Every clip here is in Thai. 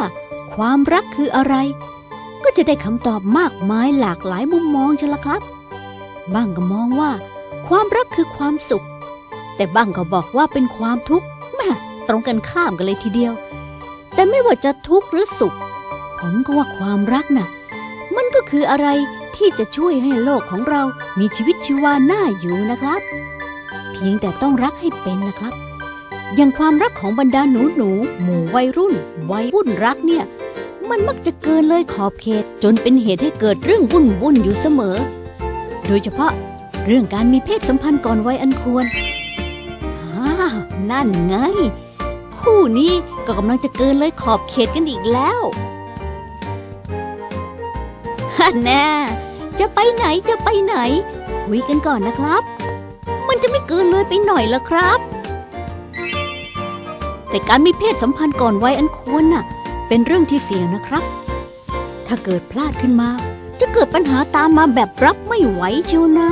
ามกันว่าความรักคืออะไร ก็จะได้คำตอบมากมายหลากหลายมุมมองเชละครับ บ้างก็มองว่า ความรักคือความสุข แต่บ้างก็บอกว่าเป็นความทุกข์แม่ตรงกันข้ามกันเลยทีเดียว แต่ไม่ว่าจะทุกข์หรือสุข ผมก็ว่าความรักน่ะ มันก็คืออะไรที่จะช่วยให้โลกของเรามีชีวิตชีวาน่าอยู่นะครับ เพียงแต่ต้องรักให้เป็นนะครับ อย่างความรักของบรรดาหนูหนูๆหมู่วัยรุ่น วัยวุ่นรักเนี่ย มันมักจะเกินเลยขอบเขตจนเป็นเหตุให้เกิดเรื่องวุ่นวุ่นๆอยู่เสมอ โดยเฉพาะเรื่องการมีเพศสัมพันธ์ก่อนวัยอันควรอ่านั่นไง คู่นี้ก็กำลังจะเกินเลยขอบเขตกันอีกแล้วฮันแน่จะไปไหนจะไปไหน คุยกันก่อนนะครับ มันจะไม่เกินเลยไปหน่อยละครับ แต่การมีเพศสัมพันธ์ก่อนวัยอันควรน่ะ เป็นเรื่องที่เสี่ยงนะครับ ถ้าเกิดพลาดขึ้นมา จะเกิดปัญหาตามมาแบบรับไม่ไหวเชียวนะ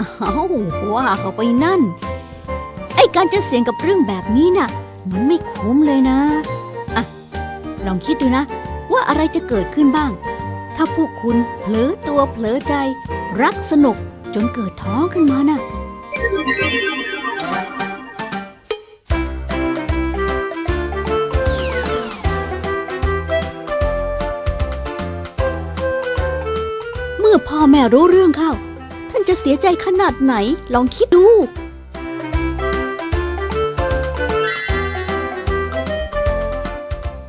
อ้าวว่าเขาไปนั่น ไอ้การจะเสี่ยงกับเรื่องแบบนี้น่ะ มันไม่คุ้มเลยนะอะลองคิดดูนะ ว่าอะไรจะเกิดขึ้นบ้าง ถ้าพวกคุณเผลอตัวเผลอใจ รักสนุกจนเกิดท้องขึ้นมาน่ะ เมื่อพ่อแม่รู้เรื่องเข้า ท่านจะเสียใจขนาดไหนลองคิดดู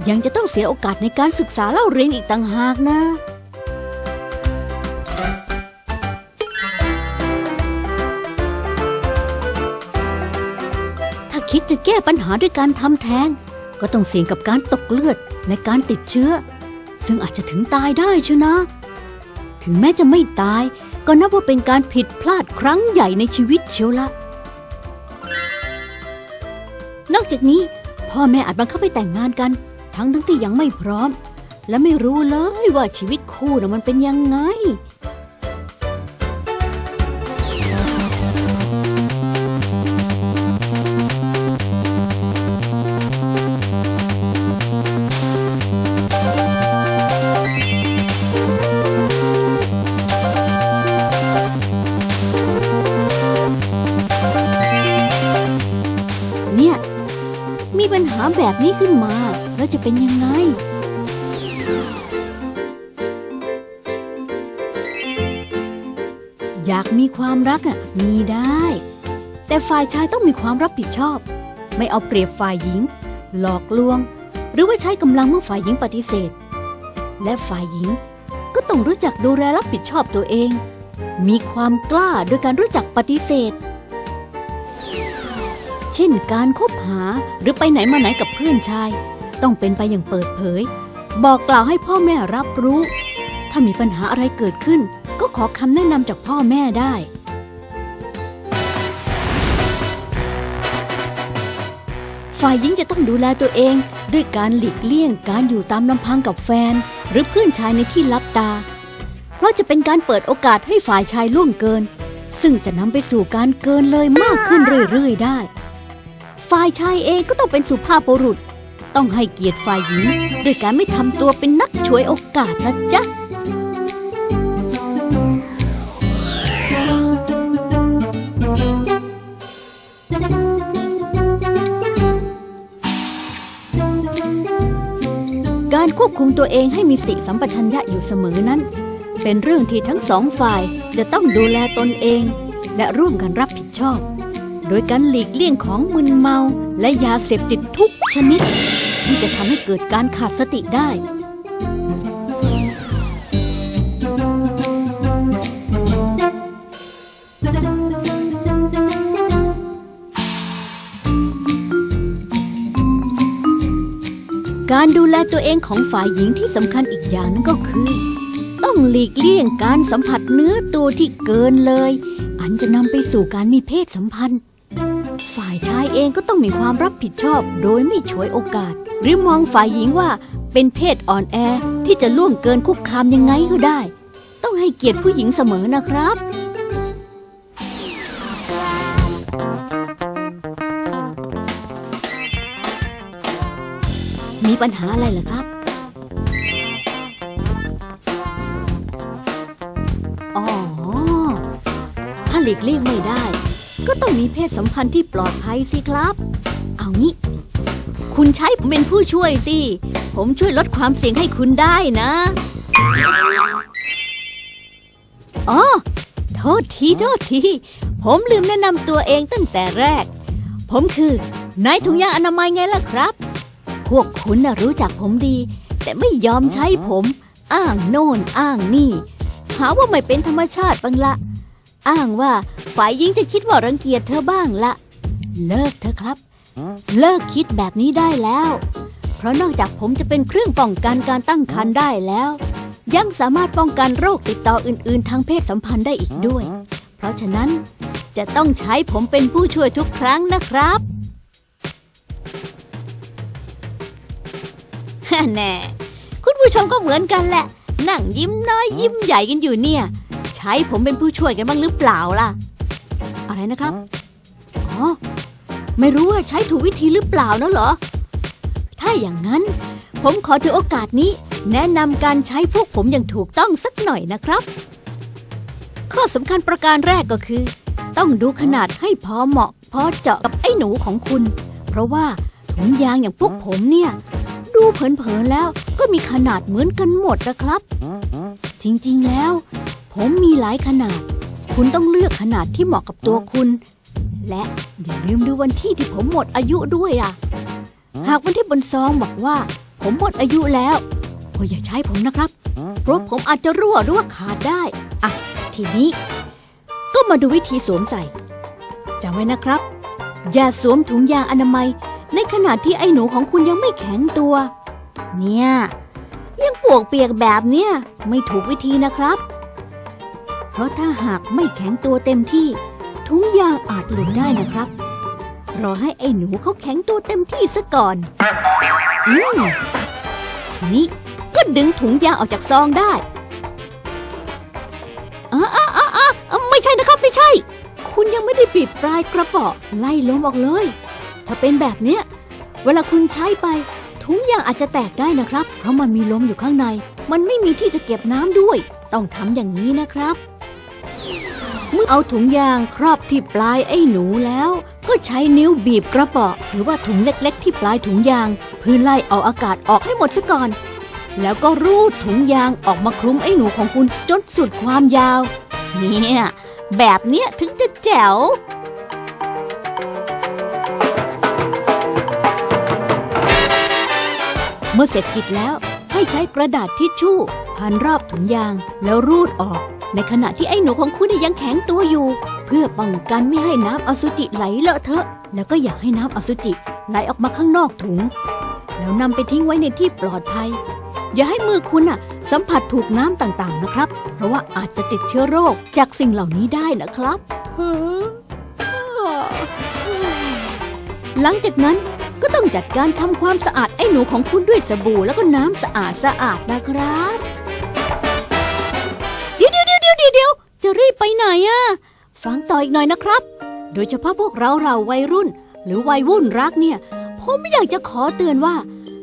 ยังจะต้องเสียโอกาสในการศึกษาเล่าเรียนอีกต่างหากนะ จะแก้ปัญหาด้วยการทำแท้ง ก็ต้องเสี่ยงกับการตกเลือดและการติดเชื้อ ซึ่งอาจจะถึงตายได้เชียวนะ ถึงแม้จะไม่ตาย ก็นับว่าเป็นการผิดพลาดครั้งใหญ่ในชีวิตเชียวละ นอกจากนี้พ่อแม่อาจบังคับให้แต่งงานกัน ทั้งทั้งที่ยังไม่พร้อม และไม่รู้เลยว่าชีวิตคู่น่ะมันเป็นยังไง เป็นยังไง อยากมีความรักอะมีได้ แต่ฝ่ายชายต้องมีความรับผิดชอบ ไม่เอาเปรียบฝ่ายหญิง หลอกลวง หรือว่าใช้กำลังเมื่อฝ่ายหญิงปฏิเสธ และฝ่ายหญิงก็ต้องรู้จักดูแลรับผิดชอบตัวเอง มีความกล้าโดยการรู้จักปฏิเสธ เช่นการคบหาหรือไปไหนมาไหนกับเพื่อนชาย ต้องเป็นไปอย่างเปิดเผย บอกกล่าวให้พ่อแม่รับรู้ ถ้ามีปัญหาอะไรเกิดขึ้น ก็ขอคำแนะนำจากพ่อแม่ได้ ฝ่ายหญิงจะต้องดูแลตัวเอง ด้วยการหลีกเลี่ยงการอยู่ตามลำพังกับแฟน หรือเพื่อนชายในที่ลับตา เพราะจะเป็นการเปิดโอกาสให้ฝ่ายชายล่วงเกิน ซึ่งจะนำไปสู่การเกินเลยมากขึ้นเรื่อยๆได้ ฝ่ายชายเองก็ต้องเป็นสุภาพบุรุษ ต้องให้เกียรติฝ่ายหญิงด้วยการไม่ทำตัวเป็นนักฉวยโอกาสนะจ๊ะการควบคุมตัวเองให้มีสติสัมปชัญญะอยู่เสมอนั้น เป็นเรื่องที่ทั้งสองฝ่ายจะต้องดูแลตนเอง และร่วมกันรับผิดชอบ โดยการหลีกเลี่ยงของมึนเมาและยาเสพติดทุกชนิด ที่จะทำให้เกิดการขาดสติได้การดูแลตัวเองของฝ่ายหญิงที่สำคัญอีกอย่างนึงก็คือ ต้องหลีกเลี่ยงการสัมผัสเนื้อตัวที่เกินเลย อันจะนำไปสู่การมีเพศสัมพันธ์ ฝ่ายชายเองก็ต้องมีความรับผิดชอบโดยไม่ฉวยโอกาส หรือมองฝ่ายหญิงว่าเป็นเพศอ่อนแอที่จะล่วงเกินคุกคามยังไงก็ได้ ต้องให้เกียรติผู้หญิงเสมอนะครับคปัญหาอะไรเหรอครับ อ๋อ ถ้าหลีกเลี่ยงไม่ได้ ก็ต้องมีเพศสัมพันธ์ที่ปลอดภัยสิครับ เอางี้ คุณใช้ผมเป็นผู้ช่วยสิ ผมช่วยลดความเสี่ยงให้คุณได้นะอ๋อโทษทีโทษที ผมลืมแนะนำตัวเองตั้งแต่แรก ผมคือนายถุงยางอนามัยไงล่ะครับ พวกคุณน่ะรู้จักผมดี แต่ไม่ยอมใช้ผม อ้างโน่นอ้างนี่ หาว่าไม่เป็นธรรมชาติบ้างละ อ้างว่าฝ่ายหญิงจะคิดว่ารังเกียจเธอบ้างละ เลิกเถอะครับ เลิกคิดแบบนี้ได้แล้ว เพราะนอกจากผมจะเป็นเครื่องป้องกันการตั้งครรภ์ได้แล้ว ยังสามารถป้องกันโรคติดต่ออื่น ๆ ทางเพศสัมพันธ์ได้อีกด้วย เพราะฉะนั้นจะต้องใช้ผมเป็นผู้ช่วยทุกครั้งนะครับแน่คุณผู้ชมก็เหมือนกันแหละ นั่งยิ้มน้อยยิ้มใหญ่กันอยู่เนี่ย ใช้ผมเป็นผู้ช่วยกันบ้างหรือเปล่าล่ะ อะไรนะครับ อ๋อ ไม่รู้ว่าใช้ถูกวิธีหรือเปล่านะเหรอ ถ้าอย่างนั้น ผมขอถือโอกาสนี้ แนะนำการใช้พวกผมอย่างถูกต้องสักหน่อยนะครับ ข้อสำคัญประการแรกก็คือ ต้องดูขนาดให้พอเหมาะ พอเจาะกับไอ้หนูของคุณ เพราะว่าถุงยางอย่างพวกผมเนี่ย ดูเผินๆแล้วก็มีขนาดเหมือนกันหมดนะครับ จริงๆแล้ว ผมมีหลายขนาด คุณต้องเลือกขนาดที่เหมาะกับตัวคุณ และอย่าลืมดูวันที่ที่ผมหมดอายุด้วยอะ หากวันที่บนซองบอกว่า ผมหมดอายุแล้วก็อย่าใช้ผมนะครับ เพราะผมอาจจะรั่วหรือว่าขาดได้ อะ ทีนี้ ก็มาดูวิธีสวมใส่จำไว้นะครับ อย่าสวมถุงยางอนามัย ในขณะที่ไอ้หนูของคุณยังไม่แข็งตัว เนี่ยยังปวกเปียกแบบเนี้ยไม่ถูกวิธีนะครับ ราะถ้าหากไม่แข็งตัวเต็มที่ ถุงยางอาจหลุดได้นะครับ รอให้ไอ้หนูเขาแข็งตัวเต็มที่ซะก่อนอืมนี้ก็ดึงถุงยางออกจากซองได้อะอะอะอะไม่ใช่นะครับไม่ใช่ คุณยังไม่ได้ปิดปลายกระเป๋อไล่ลมออกเลย ถ้าเป็นแบบเนี้ย เวลาคุณใช้ไป ถุงยางอาจจะแตกได้นะครับ เพราะมันมีลมอยู่ข้างใน มันไม่มีที่จะเก็บน้ำด้วย ต้องทำอย่างนี้นะครับ มื่อเอาถุงยางครอบที่ปลายไอ้หนูแล้ว ก็ใช้นิ้วบีบกระเป๋อหรือว่าถุงเล็กๆ ที่ปลายถุงยางเพื่อไล่เอาอากาศออกให้หมดซะก่อน แล้วก็รูดถุงยางออกมาคลุมไอ้หนูของคุณจนสุดความยาว เนี่ย แบบเนี้ยถึงจะแจ๋วเมื่อเสร็จกิจแล้วให้ใช้กระดาษทิชชู่ พันรอบถุงยางแล้วรูดออก ในขณะที่ไอ้หนูของคุณยังแข็งตัวอยู่ เพื่อป้องกันไม่ให้น้ำอสุจิไหลเลอะเทอะ แล้วก็อย่าให้น้ำอสุจิไหลออกมาข้างนอกถุง แล้วนำไปทิ้งไว้ในที่ปลอดภัย อย่าให้มือคุณน่ะ สัมผัสถูกน้ำต่างๆนะครับ เพราะว่าอาจจะติดเชื้อโรคจากสิ่งเหล่านี้ได้นะครับหลังจากนั้นก็ต้องจัดการทำความสะอาดไอ้หนูของคุณด้วยสบู่แล้วก็น้ำสะอาดสะอาดนะครับ จะรีบไปไหนอะฟังต่ออีกหน่อยนะครับ โดยเฉพาะพวกเราเราวัยรุ่น หรือวัยวุ่นรักเนี่ย ผมอยากจะขอเตือนว่า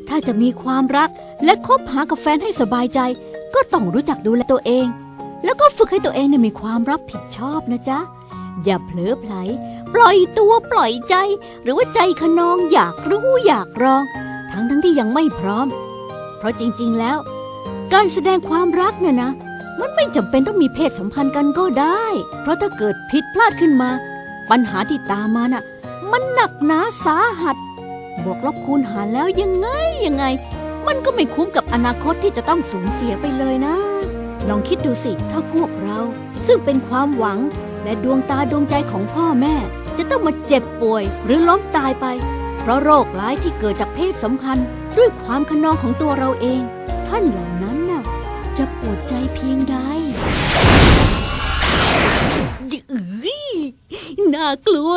ถ้าจะมีความรักและคบหากับแฟนให้สบายใจ ก็ต้องรู้จักดูแลตัวเอง แล้วก็ฝึกให้ตัวเองเนี่ยมีความรับผิดชอบนะจ๊ะ อย่าเผลอไผลปล่อยตัวปล่อยใจ หรือว่าใจขนองอยากรู้อยากลอง ทั้งทั้งที่ยังไม่พร้อม เพราะจริงๆแล้ว การแสดงความรักเนี่ยนะ มันไม่จำเป็นต้องมีเพศสัมพันธ์กันก็ได้ เพราะถ้าเกิดผิดพลาดขึ้นมา ปัญหาที่ตามมาน่ะ มันหนักหนาสาหัส บวกลบคูณหารแล้วยังไงยังไง มันก็ไม่คุ้มกับอนาคตที่จะต้องสูญเสียไปเลยนะ ลองคิดดูสิถ้าพวกเรา ซึ่งเป็นความหวังและดวงตาดวงใจของพ่อแม่ จะต้องมาเจ็บป่วยหรือล้มตายไป เพราะโรคร้ายที่เกิดจากเพศสัมพันธ์ ด้วยความขนองของตัวเราเอง ท่านเหล่านั้นน่ะ จะปวดใจเพียงใดยืยน่ากลัว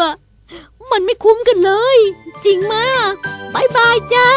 มันไม่คุ้มกันเลย จริงมากบายบายจ้า